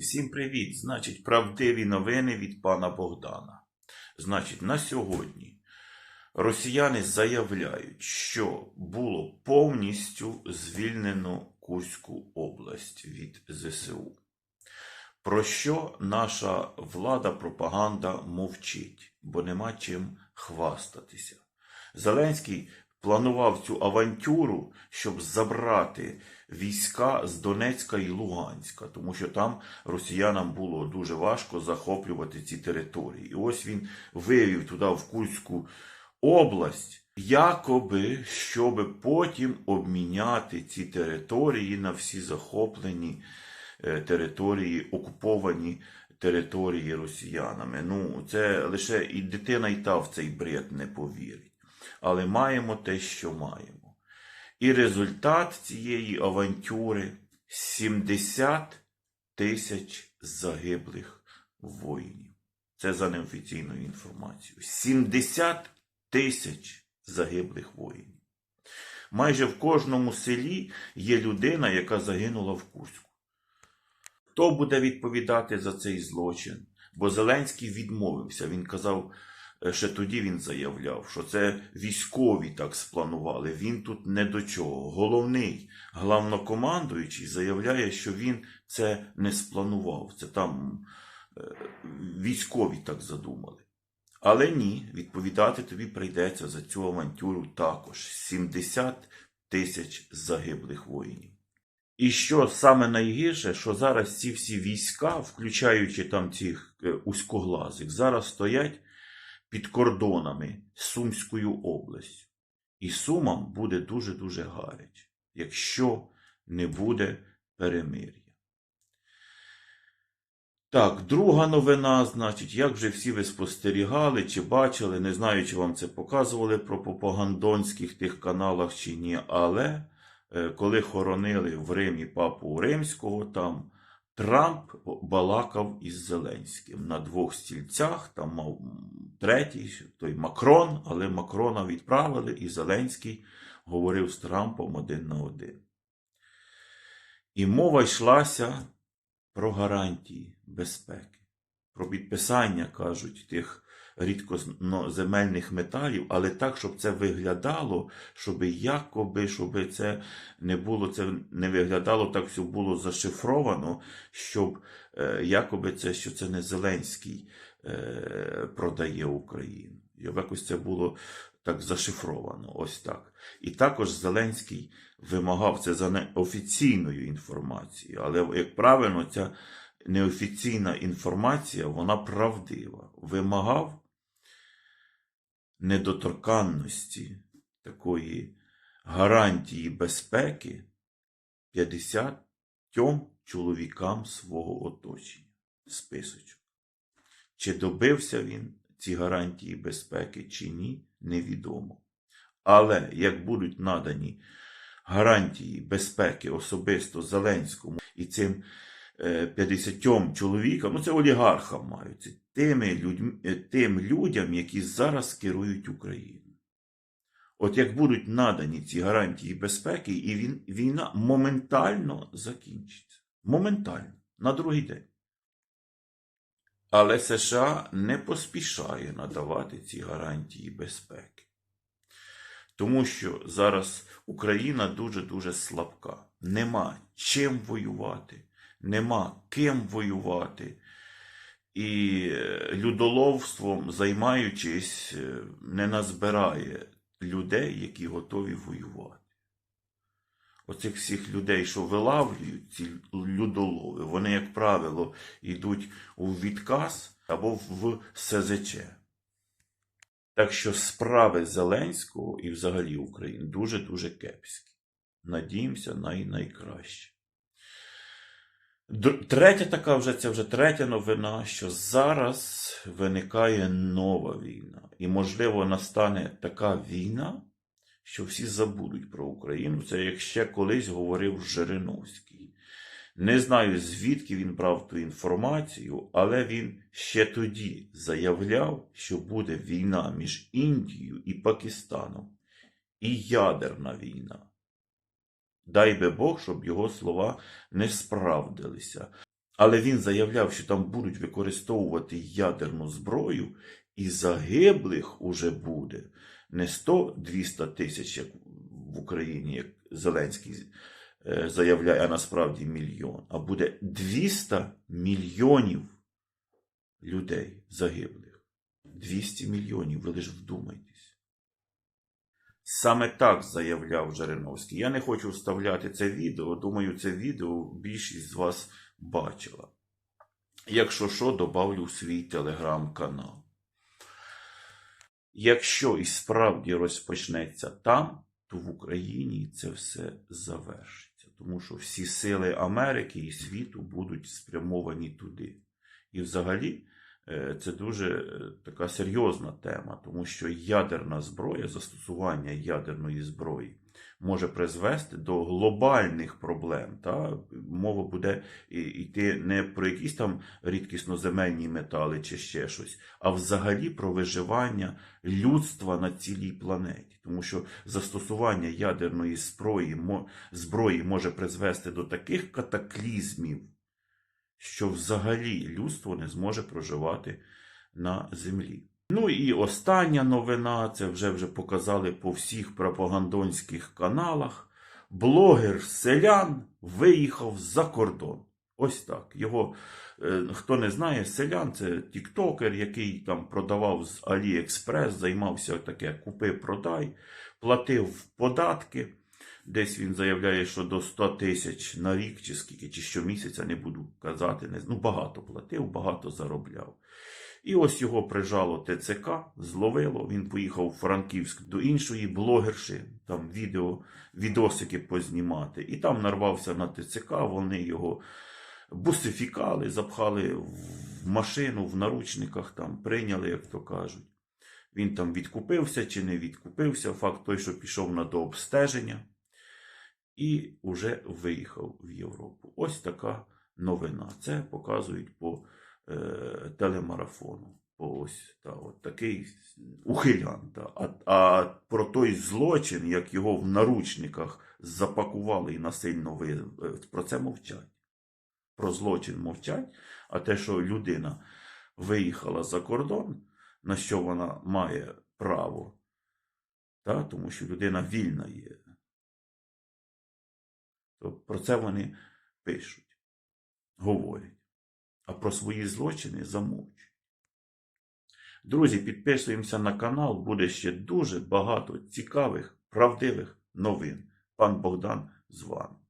Всім привіт! Значить, правдиві новини від пана Богдана. Значить, на сьогодні росіяни заявляють, що було повністю звільнено Курську область від ЗСУ. Про що наша влада, пропаганда мовчить, бо нема чим хвастатися. Зеленський планував цю авантюру, щоб забрати війська з Донецька і Луганська, тому що там росіянам було дуже важко захоплювати ці території. І ось він вивів туди в Курську область, якоби щоб потім обміняти ці території на всі захоплені е, території, окуповані території росіянами. Ну, це лише і дитина, і та в цей бред не повірить. Але маємо те, що маємо. І результат цієї авантюри 70 тисяч загиблих воїнів. Це за неофіційною інформацією. 70 тисяч загиблих воїнів. Майже в кожному селі є людина, яка загинула в Курську. Хто буде відповідати за цей злочин? Бо Зеленський відмовився. Він казав, ще тоді він заявляв, що це військові так спланували. Він тут не до чого. Головний главнокомандуючий заявляє, що він це не спланував. Це там е, військові так задумали. Але ні, відповідати тобі прийдеться за цю авантюру також 70 тисяч загиблих воїнів. І що саме найгірше, що зараз ці всі війська, включаючи там цих е, узькоглазих, зараз стоять під кордонами з Сумською областю. І Сумам буде дуже-дуже гаряче, якщо не буде перемир'я. Так, друга новина, значить, як вже всі ви спостерігали чи бачили, не знаю, чи вам це показували про пропагандонських тих каналах чи ні, але е, коли хоронили в Римі папу Римського, там Трамп балакав із Зеленським на двох стільцях, там мав третій, той Макрон, але Макрона відправили, і Зеленський говорив з Трампом один на один. І мова йшлася про гарантії безпеки, про підписання, кажуть, тих рідкоземельних металів, але так, щоб це виглядало, щоб якоби, щоб це не було, це не виглядало так, все було зашифровано, щоб е, якоби це, що це не Зеленський продає Україну. Щоб якось це було так зашифровано, ось так. І також Зеленський вимагав це за неофіційною інформацією, але, як правильно, ця неофіційна інформація, вона правдива. Вимагав недоторканності такої гарантії безпеки 50 чоловікам свого оточення. Списочок. Чи добився він ці гарантії безпеки чи ні, невідомо. Але як будуть надані гарантії безпеки особисто Зеленському і цим е, 50 чоловікам, ну це олігархам мають, тими людьми, е, тим людям, які зараз керують Україною. От як будуть надані ці гарантії безпеки, і він, війна моментально закінчиться. Моментально, на другий день. Але США не поспішає надавати ці гарантії безпеки. Тому що зараз Україна дуже-дуже слабка. Нема чим воювати, нема ким воювати. І е, людоловством, займаючись, е, не назбирає людей, які готові воювати. Оцих всіх людей, що вилавлюють, ці людолови, вони, як правило, йдуть у відказ або в СЗЧ. Так що справи Зеленського і взагалі України дуже-дуже кепські. Надіємося на найкраще. Третя така вже це вже третя новина, що зараз виникає нова війна. І, можливо, настане така війна, що всі забудуть про Україну. Це як ще колись говорив Жириновський. Не знаю, звідки він брав ту інформацію, але він ще тоді заявляв, що буде війна між Індією і Пакистаном, і ядерна війна. Дай би Бог, щоб його слова не справдилися. Але він заявляв, що там будуть використовувати ядерну зброю, і загиблих уже буде не 100-200 тисяч, як в Україні, як Зеленський е, заявляє, а насправді мільйон, а буде 200 мільйонів людей загиблих. 200 мільйонів, ви лише вдумайтесь. Саме так заявляв Жириновський. Я не хочу вставляти це відео. Думаю, це відео більшість з вас бачила. Якщо що, добавлю в свій телеграм-канал. Якщо і справді розпочнеться там, то в Україні це все завершиться. Тому що всі сили Америки і світу будуть спрямовані туди. І взагалі це дуже е, така серйозна тема, тому що ядерна зброя, застосування ядерної зброї може призвести до глобальних проблем. Та? Мова буде йти не про якісь там рідкісноземельні метали чи ще щось, а взагалі про виживання людства на цілій планеті. Тому що застосування ядерної зброї, зброї може призвести до таких катаклізмів, що взагалі людство не зможе проживати на землі. Ну і остання новина, це вже вже показали по всіх пропагандонських каналах. Блогер селян виїхав за кордон. Ось так. Його, е, хто не знає, селян це тіктокер, який там продавав з Аліекспрес, займався таке купи-продай, платив податки. Десь він заявляє, що до 100 тисяч на рік, чи скільки, чи щомісяця, не буду казати. Не, ну, багато платив, багато заробляв. І ось його прижало ТЦК, зловило. Він поїхав у Франківськ до іншої блогерші, там відео, відосики познімати. І там нарвався на ТЦК, вони його бусифікали, запхали в машину в наручниках, там прийняли, як то кажуть. Він там відкупився чи не відкупився. Факт той, що пішов на дообстеження і вже виїхав в Європу. Ось така новина. Це показують по е, телемарафону. По ось та, от такий ухилян. Та. А, а про той злочин, як його в наручниках запакували і насильно ви, е, про це мовчать. Про злочин мовчать, а те, що людина виїхала за кордон, на що вона має право, та, тому що людина вільна є. То про це вони пишуть, говорять, а про свої злочини замовчують. Друзі, підписуємося на канал, буде ще дуже багато цікавих, правдивих новин. Пан Богдан з вами.